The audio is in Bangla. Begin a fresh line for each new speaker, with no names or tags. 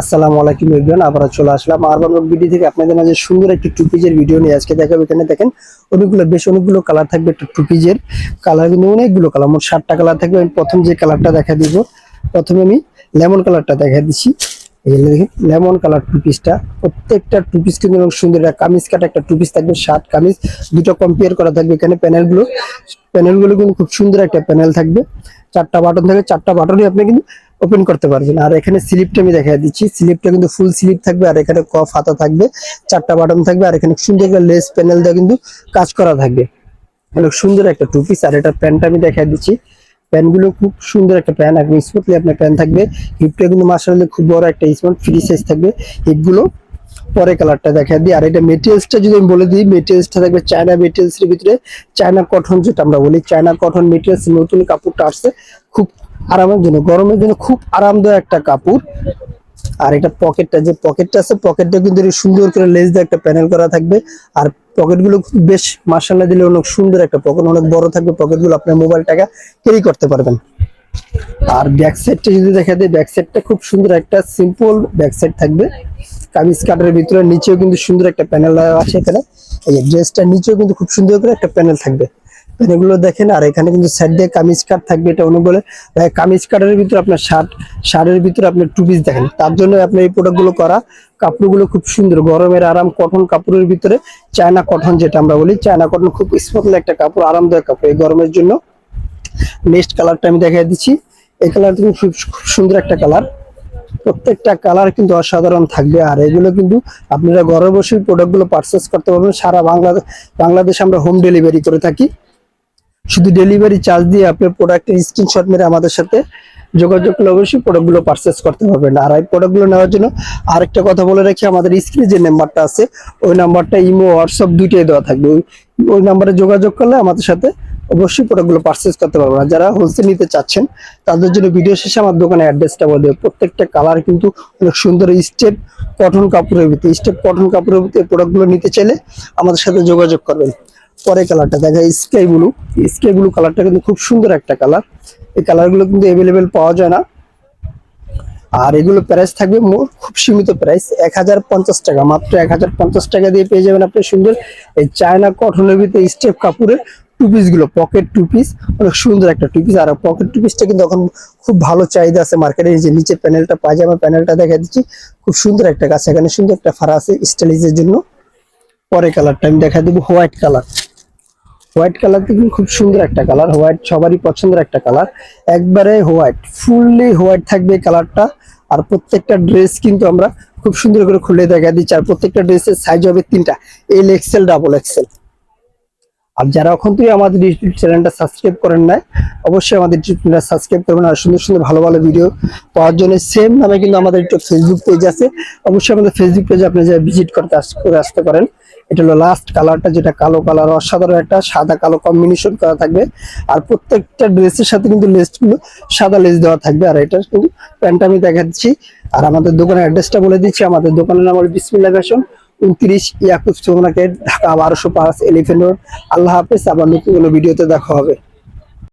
আসসালামু আলাইকুম এভরিওয়ান আবার চলে আসলাম আর বাংলা ভিডিও থেকে আপনাদের মাঝে সুন্দর একটি টুপিজের ভিডিও নিয়ে আজকে দেখাবো। এখানে দেখেন, অনেকগুলো, বেশ অনেকগুলো কালার থাকবে একটা টুপিজের কালার কিন্তু অনেকগুলো কালার মোট ষাটটা কালার থাকবে। আমি প্রথম যে কালারটা দেখা দিব, প্রথমে আমি লেমন কালারটা দেখা দিচ্ছি। লেমন কালার টুপিসটা প্রত্যেকটা টুপিস কিন্তু অনেক সুন্দর। একটা কামিজ কাটা একটা টুপিস থাকবে শার্ট কামিজ, দুটো কম্পেয়ার করা থাকবে এখানে প্যানেলগুলো প্যানেলগুলো কিন্তু খুব সুন্দর একটা প্যানেল থাকবে। চারটা বাটন থাকে চারটা বাটনই আপনি কিন্তু ওপেন করতে পারবেন আর এখানে স্লিপটা আমি দেখা দিচ্ছি। স্লিপটা কিন্তু ফুল স্লিপ থাকবে, আর এখানে কফ হাতা থাকবে, চারটা বাটন থাকবে, আর এখানে সুন্দর একটা লেস প্যানেল দিয়ে কিন্তু কাজ করা থাকবে। অনেক সুন্দর একটা টু পিস আর এটা প্যান্টটা আমি দেখা দিচ্ছি। প্যান্টগুলো খুব সুন্দর একটা প্যান্ট একদম স্মুথলি আপনার প্যান্ট থাকবে। হিপটা কিন্তু মাসালে খুব বড় একটা স্মুথ ফ্রি সাইজ থাকবে। হিপগুলো পরে কালারটা দেখা দিই। আর এটা মেটেরিয়ালসটা যদি আমি বলে দিই মেটেরিয়ালসটা থাকবে চায়না মেটেরিয়ালস এর ভিতরে। চায়না কটন যেটা আমরা বলি চায়না কটন মেটেরিয়ালস নতুন কাপড়টা আসছে, খুব আরামের জন্য, গরমের জন্য খুব আরামদায়ক একটা কাপড়। আর এটা পকেটটা যে পকেটটা আছে পকেটটা কিন্তু সুন্দর করে লেস দিয়ে একটা প্যানেল করা থাকবে। আর পকেটগুলো বেশ মার্শাল্লাহ দিলে অনেক সুন্দর একটা পকেট অনেক বড় থাকবে পকেটগুলো আপনার মোবাইল টাকা ক্যারি করতে পারবেন। আর ব্যাক সাইডটা যদি দেখা যায় ব্যাক সাইডটা খুব সুন্দর একটা সিম্পল ব্যাক সাইড থাকবে। কামিজ কাটের ভিতরে নিচেও কিন্তু সুন্দর একটা প্যানেল আছে এখানে। এই ড্রেসটার নিচেও কিন্তু খুব সুন্দর করে একটা প্যানেল থাকবে। প্যানেলগুলো দেখেন, আর এখানে কিন্তু সাইড দিয়ে কামিজ কাট থাকবে, এটা অনেক বলে কামিজ কাটের ভিতরে আপনার শার্ট, শার্টের ভিতরে আপনার টু পিস দেখেন। তার জন্য আপনার এই প্রোডাক্টগুলো করা, কাপড়গুলো খুব সুন্দর, গরমের আরাম কটন কাপড়ের ভিতরে চায়না কটন যেটা আমরা বলি। চায়না কটন খুব স্মুথলি একটা কাপড়, আরামদায়ক কাপড় এই গরমের জন্য। নেক্সট কালারটা আমি দেখাই দিচ্ছি। এই কালার কিন্তু খুব খুব সুন্দর একটা কালার প্রত্যেকটা কালার কিন্তু অসাধারণ থাকবে, আর এগুলো কিন্তু আপনারা ঘরে বসে প্রোডাক্টগুলো পারচেস করতে পারবেন। সারা বাংলাদেশ বাংলাদেশে আমরা হোম ডেলিভারি করে থাকি। শুধু ডেলিভারি চার্জ দিয়ে আপনার প্রোডাক্টের স্ক্রিনশট মেরে আমাদের সাথে যোগাযোগ করলে অবশ্যই প্রোডাক্টগুলো পারচেস করতে পারবেন। আর এই প্রোডাক্টগুলো নেওয়ার জন্য আরেকটা কথা বলে রাখি, আমাদের স্ক্রিনে যে নাম্বারটা আছে, ওই নাম্বারটা ইমো হোয়াটসঅ্যাপ দুইটাই দেওয়া থাকবে। ওই ওই নাম্বারে যোগাযোগ করলে আমাদের সাথে অবশ্যই প্রোডাক্টগুলো পারচেস করতে পারবেন। আর যারা হোলসেল নিতে চাচ্ছেন, তাদের জন্য ভিডিও শেষে আমার দোকানে অ্যাড্রেসটা বলে দেবো প্রত্যেকটা কালার কিন্তু অনেক সুন্দর স্টেপ কটন কাপড়ের ভিতরে স্টেপ কটন কাপড়ের ভিতরে প্রোডাক্টগুলো নিতে চাইলে আমাদের সাথে যোগাযোগ করবেন। পরে কালারটা দেখা স্কাই ব্লু স্কাই ব্লু কালারটা কিন্তু খুব সুন্দর একটা কালার এই কালারগুলো কিন্তু অ্যাভেলেবেল পাওয়া যায় না। আর এগুলো প্রাইস থাকবে মোট খুব সীমিত প্রাইস এক হাজার পঞ্চাশ টাকা। মাত্র এক হাজার পঞ্চাশ টাকা দিয়ে পেয়ে যাবেন আপনি সুন্দর এই চায়না কটনের ভিতরে স্টেপ কাপড়ের টু পিসগুলো পকেট টু পিস অনেক সুন্দর একটা টু পিস আর পকেট টু পিসটা কিন্তু এখন খুব ভালো চাহিদা আছে মার্কেটে যে নিচে প্যানেলটা পায়জামা প্যানেলটা দেখা দিচ্ছি। খুব সুন্দর একটা গাছ। এখানে সুন্দর একটা ফাড়া আছে স্টাইলিশের জন্য। পরে কালারটা আমি দেখা দেবো হোয়াইট কালার হোয়াইট কালার কিন্তু খুব সুন্দর একটা কালার হোয়াইট সবারই পছন্দের একটা কালার একবারে হোয়াইট ফুললি হোয়াইট থাকবে কালারটা আর প্রত্যেকটা ড্রেস কিন্তু আমরা খুব সুন্দর করে খুলে দেখা দিচ্ছি। আর প্রত্যেকটা ড্রেসের সাইজ হবে তিনটা এল এক্সেল ডাবল এক্সেল আর যারা এখন থেকে আমাদের ইউটিউব চ্যানেলটা সাবস্ক্রাইব করেন নাই, অবশ্যই আমাদের ইউটিউব চ্যানেলটা সাবস্ক্রাইব করবেন। আর সুন্দর সুন্দর ভালো ভালো ভিডিও পাওয়ার জন্য সেম নামে কিন্তু আমাদের একটা ফেসবুক পেজ আছে। অবশ্যই আমাদের ফেসবুক পেজে আপনি যে ভিজিট করতে করে আসতে পারেন। এটা হলো লাস্ট কালারটা যেটা কালো কালার অসাধারণ একটা সাদা কালো কম্বিনেশন করা থাকবে। আর প্রত্যেকটা ড্রেসের সাথে কিন্তু লেসগুলো সাদা লেস দেওয়া থাকবে। আর এটা কিন্তু প্যান্ট আমি দেখাচ্ছি আর আমাদের দোকানের অ্যাড্রেসটা বলে দিচ্ছি। আমাদের দোকানের নাম হলো বিসমিল্লা ফ্যাশন, উনত্রিশ ইয়াকুব চৌমার্কেট ঢাকা বারোশো পাঁচ এলিফেন্ট রোড। আল্লাহ হাফেজ, আবার নতুন কোনো ভিডিওতে দেখা হবে।